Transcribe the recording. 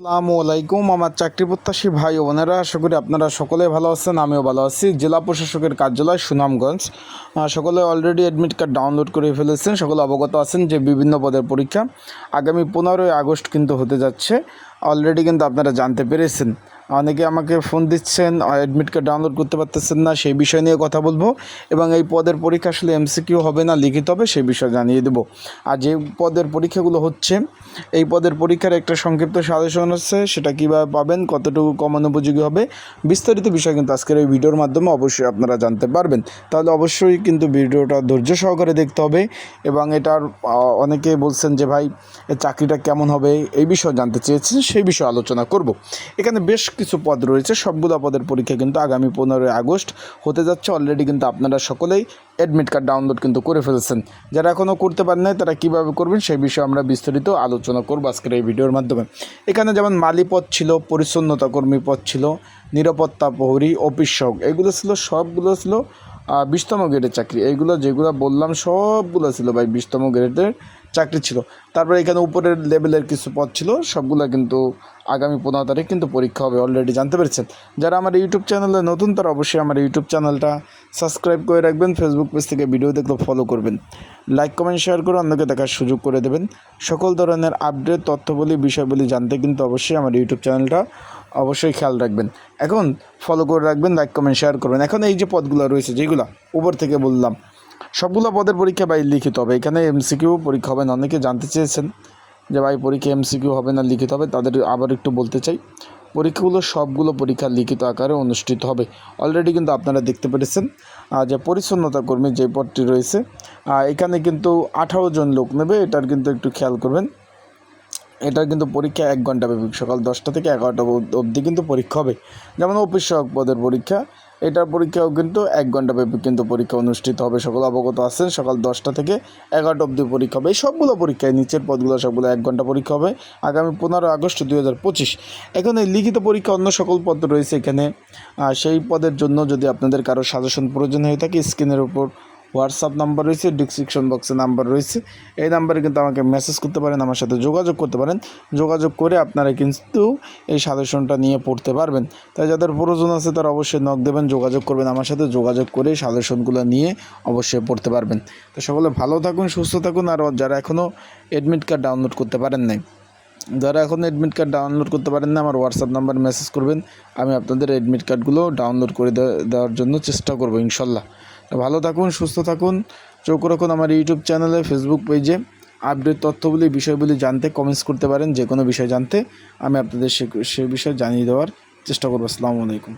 আসসালামু আলাইকুম, আমার চাকরি প্রত্যাশী ভাই ও বোনেরা, আশা করি আপনারা সকলে ভালো আছেন, আমিও ভালো আছি। জেলা প্রশাসকের কার্যালয় সুনামগঞ্জ। সকলে অলরেডি অ্যাডমিট কার্ড ডাউনলোড করে ফেলেছেন, সকলে অবগত আছেন যে বিভিন্ন পদের পরীক্ষা আগামী পনেরোই আগস্ট কিন্তু হতে যাচ্ছে অলরেডি কিন্তু আপনারা জানতে পেরেছেন। অনেকে আমাকে ফোন দিচ্ছেন অ্যাডমিট কার্ড ডাউনলোড করতে পারতেছেন না, সেই বিষয় নিয়ে কথা বলব এবং এই পদের পরীক্ষা আসলে এমসিকিউ হবে না, লিখিত হবে, সেই বিষয়ে জানিয়ে দেবো। আর যে পদের পরীক্ষাগুলো হচ্ছে, এই পদের পরীক্ষার একটা সংক্ষিপ্ত সাজেশন আছে, সেটা কীভাবে পাবেন, কতটুকু কমান উপযোগী হবে, বিস্তারিত বিষয় কিন্তু আজকের এই ভিডিওর মাধ্যমে অবশ্যই আপনারা জানতে পারবেন। তাহলে অবশ্যই কিন্তু ভিডিওটা ধৈর্য সহকারে দেখতে হবে এবং এটার অনেকে বলছেন যে, ভাই চাকরিটা কেমন হবে? এই বিষয়ে জানতে চেয়েছেন, সেই বিষয়ে আলোচনা করব। এখানে বেশ কিছু পদ রয়েছে সবগুলো পদের পরীক্ষা কিন্তু আগামী পনেরোই আগস্ট হতে যাচ্ছে। অলরেডি কিন্তু আপনারা সকলেই অ্যাডমিট কার্ড ডাউনলোড কিন্তু করে ফেলেছেন। যারা এখনও করতে পারেন নাই, তারা কীভাবে করবেন সেই বিষয়ে আমরা বিস্তারিত আলোচনা করব আজকের এই ভিডিওর মাধ্যমে। এখানে যেমন মালি পদ ছিল, পরিচ্ছন্নতা কর্মী পদ ছিল, নিরাপত্তা প্রহরী, অফিস সহক এগুলো ছিল, সবগুলো ছিল বিশতম গ্রেডের চাকরি। এইগুলো যেগুলো বললাম, সবগুলো ছিল ভাই বিশতম গ্রেডের চাকরি ছিল। তারপরে এখানে উপরের লেভেলের কিছু পদ ছিল, সবগুলো কিন্তু আগামী পনেরো তারিখ কিন্তু পরীক্ষা হবে অলরেডি জানতে পেরেছেন। যারা আমার ইউটিউব চ্যানেলে নতুন, তারা অবশ্যই আমার ইউটিউব চ্যানেলটা সাবস্ক্রাইব করে রাখবেন ফেসবুক পেজ থেকে ভিডিও দেখলে ফলো করবেন। লাইক কমেন্ট শেয়ার করে অন্যকে দেখার সুযোগ করে দেবেন। সকল ধরনের আপডেট তথ্যবলী, বিষয়বলী জানতে কিন্তু অবশ্যই আমার ইউটিউব চ্যানেলটা অবশ্যই খেয়াল রাখবেন। এখন ফলো করে রাখবেন লাইক কমেন্ট শেয়ার করবেন। এখন এই যে পদগুলো রয়েছে, যেগুলো উপর থেকে বললাম, সবগুলো পদের পরীক্ষা ভাই লিখিত হবে। এখানে এমসিকিউ পরীক্ষা হবে না, অনেকে জানতে চেয়েছেন যে ভাই পরীক্ষা এমসিকিউ হবে না, লিখিত হবে, তাদের আবার একটু বলতে চাই। পরীক্ষাগুলো, সবগুলো পরীক্ষা লিখিত আকারে অনুষ্ঠিত হবে। অলরেডি কিন্তু আপনারা দেখতে পেরেছেন যে পরিচ্ছন্নতা কর্মী যে পদটি রয়েছে এখানে কিন্তু আঠারো জন লোক নেবে, এটার কিন্তু একটু খেয়াল করবেন। এটার কিন্তু পরীক্ষা এক ঘণ্টা ব্যাপী। সকাল দশটা থেকে এগারোটা অব- অবধি কিন্তু পরীক্ষা হবে। যেমন অফিস সহায়ক পদের পরীক্ষা, এটার পরীক্ষাও কিন্তু এক ঘণ্টা ব্যাপী কিন্তু পরীক্ষা অনুষ্ঠিত হবে। সকল অবগত আছেন, সকাল দশটা থেকে এগারোটা অবধি পরীক্ষা হবে। এই সবগুলো পরীক্ষায় নিচের পদগুলো সবগুলো এক ঘণ্টা পরীক্ষা হবে। আগামী পনেরো আগস্ট দুই হাজার পঁচিশ। এখন এই লিখিত পরীক্ষা অন্য সকল পদ রয়েছে এখানে। সেই পদের জন্য যদি আপনাদের কারও সাজেশন প্রয়োজন হয়ে থাকে স্ক্রিনের উপর হোয়াটসঅ্যাপ নাম্বার রয়েছে ডিসক্রিপশন বক্সে নাম্বার রয়েছে। এই নাম্বারে কিন্তু আমাকে মেসেজ করতে পারেন, আমার সাথে যোগাযোগ করতে পারেন। যোগাযোগ করে আপনারা কিন্তু এই সাজেশনটা নিয়ে পড়তে পারবেন। তাই যাদের প্রয়োজন আছে তারা অবশ্যই নক দেবেন, যোগাযোগ করবেন, আমার সাথে যোগাযোগ করে সাজেশনগুলো নিয়ে অবশ্যই পড়তে পারবেন। তো সকলে ভালো থাকুন, সুস্থ থাকুন, আর যারা এখনও অ্যাডমিট কার্ড ডাউনলোড করতে পারেন নাই, যারা এখন অ্যাডমিট কার্ড ডাউনলোড করতে পারেন না আমার হোয়াটসঅ্যাপ নাম্বার মেসেজ করবেন। আমি আপনাদের অ্যাডমিট কার্ডগুলো ডাউনলোড করে দেওয়ার জন্য চেষ্টা করব, ইনশাল্লাহ। ভালো থাকুন, সুস্থ থাকুন। চোখ রাখুন আমার ইউটিউব চ্যানেলে ফেসবুক পেজে আপডেট তথ্যগুলি, বিষয়গুলি জানতে কমেন্টস করতে পারেন যে কোনো বিষয় জানতে আমি আপনাদের সে সে বিষয়ে জানিয়ে দেওয়ার চেষ্টা করব। আসসালামু আলাইকুম।